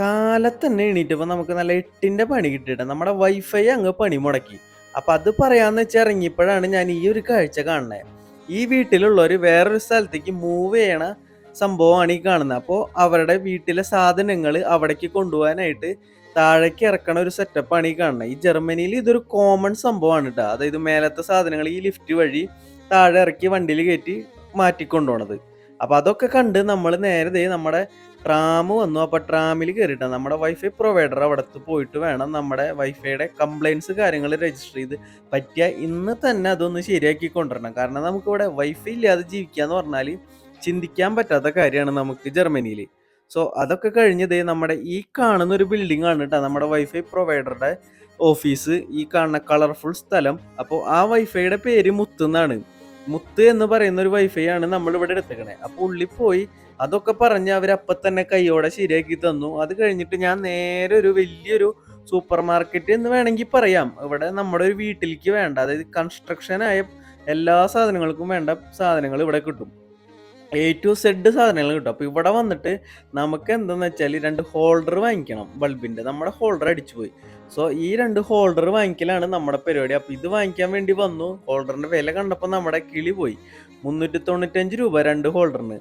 കാലത്ത് തന്നെ എണീറ്റപ്പോൾ നമുക്ക് നല്ല എട്ടിന്റെ പണി കിട്ടിയിട്ട് നമ്മുടെ വൈഫൈ അങ്ങ് പണി മുടക്കി. അപ്പം അത് പറയാമെന്ന് വെച്ചാൽ ഇറങ്ങിയപ്പോഴാണ് ഞാൻ ഈ ഒരു കാഴ്ച കാണുന്നത് ഈ വീട്ടിലുള്ളവർ വേറൊരു സ്ഥലത്തേക്ക് മൂവ് ചെയ്യണ സംഭവമാണ് ഈ കാണുന്നത് അപ്പോൾ അവരുടെ വീട്ടിലെ സാധനങ്ങൾ അവിടേക്ക് കൊണ്ടുപോകാനായിട്ട് താഴേക്ക് ഇറക്കണ ഒരു സെറ്റപ്പാണ് ഈ കാണുന്നത് ഈ ജർമ്മനിയിൽ ഇതൊരു കോമൺ സംഭവമാണ് കേട്ടോ അതായത് മേലത്തെ സാധനങ്ങൾ ഈ ലിഫ്റ്റ് വഴി താഴെ ഇറക്കി വണ്ടിയിൽ കയറ്റി മാറ്റിക്കൊണ്ടുപോണത്. അപ്പോൾ അതൊക്കെ കണ്ട് നമ്മൾ നേരത്തെ നമ്മുടെ ട്രാം വന്നു. അപ്പോൾ ട്രാമിൽ കയറിയിട്ട് നമ്മുടെ വൈഫൈ പ്രൊവൈഡർ അവിടത്ത് പോയിട്ട് വേണം നമ്മുടെ വൈഫൈയുടെ കംപ്ലൈൻസ് കാര്യങ്ങൾ രജിസ്റ്റർ ചെയ്ത് പറ്റിയ ഇന്ന് തന്നെ അതൊന്ന് ശരിയാക്കി കൊണ്ടുവരണം. കാരണം നമുക്കിവിടെ വൈഫൈ ഇല്ലാതെ ജീവിക്കുക എന്ന് പറഞ്ഞാൽ ചിന്തിക്കാൻ പറ്റാത്ത കാര്യമാണ് നമുക്ക് ജർമ്മനിയിൽ സോ അതൊക്കെ കഴിഞ്ഞത് നമ്മുടെ ഈ കാണുന്ന ഒരു ബിൽഡിംഗ് ആണ് കേട്ടോ നമ്മുടെ വൈഫൈ പ്രൊവൈഡറുടെ ഓഫീസ് ഈ കാണുന്ന കളർഫുൾ സ്ഥലം. അപ്പോൾ ആ വൈഫൈയുടെ പേര് മുത്ത് എന്നാണ് മുത്ത് എന്ന് പറയുന്ന ഒരു വൈഫൈ ആണ് നമ്മൾ ഇവിടെ എടുത്തേക്കണേ. അപ്പോൾ ഉള്ളിൽ പോയി അതൊക്കെ പറഞ്ഞ് അവർ അപ്പം തന്നെ കൈയോടെ ശരിയാക്കി തന്നു. അത് കഴിഞ്ഞിട്ട് ഞാൻ നേരെ ഒരു വലിയൊരു സൂപ്പർ മാർക്കറ്റ് എന്ന് വേണമെങ്കിൽ പറയാം. ഇവിടെ നമ്മുടെ ഒരു വീട്ടിലേക്ക് വേണ്ട അതായത് കൺസ്ട്രക്ഷൻ ആയ എല്ലാ സാധനങ്ങൾക്കും വേണ്ട സാധനങ്ങൾ ഇവിടെ കിട്ടും. എ ടു സെഡ് സാധനങ്ങൾ കിട്ടും. അപ്പോൾ ഇവിടെ വന്നിട്ട് നമുക്ക് എന്തെന്ന് വെച്ചാൽ രണ്ട് ഹോൾഡർ വാങ്ങിക്കണം ബൾബിന്റെ നമ്മുടെ ഹോൾഡർ അടിച്ചു പോയി. സോ ഈ രണ്ട് ഹോൾഡർ വാങ്ങിക്കലാണ് നമ്മുടെ പരിപാടി. അപ്പോൾ ഇത് വാങ്ങിക്കാൻ വേണ്ടി വന്നു. ഹോൾഡറിന്റെ വില കണ്ടപ്പോൾ നമ്മുടെ കിളി പോയി. മുന്നൂറ്റി തൊണ്ണൂറ്റഞ്ച് രൂപ രണ്ട് ഹോൾഡറിന്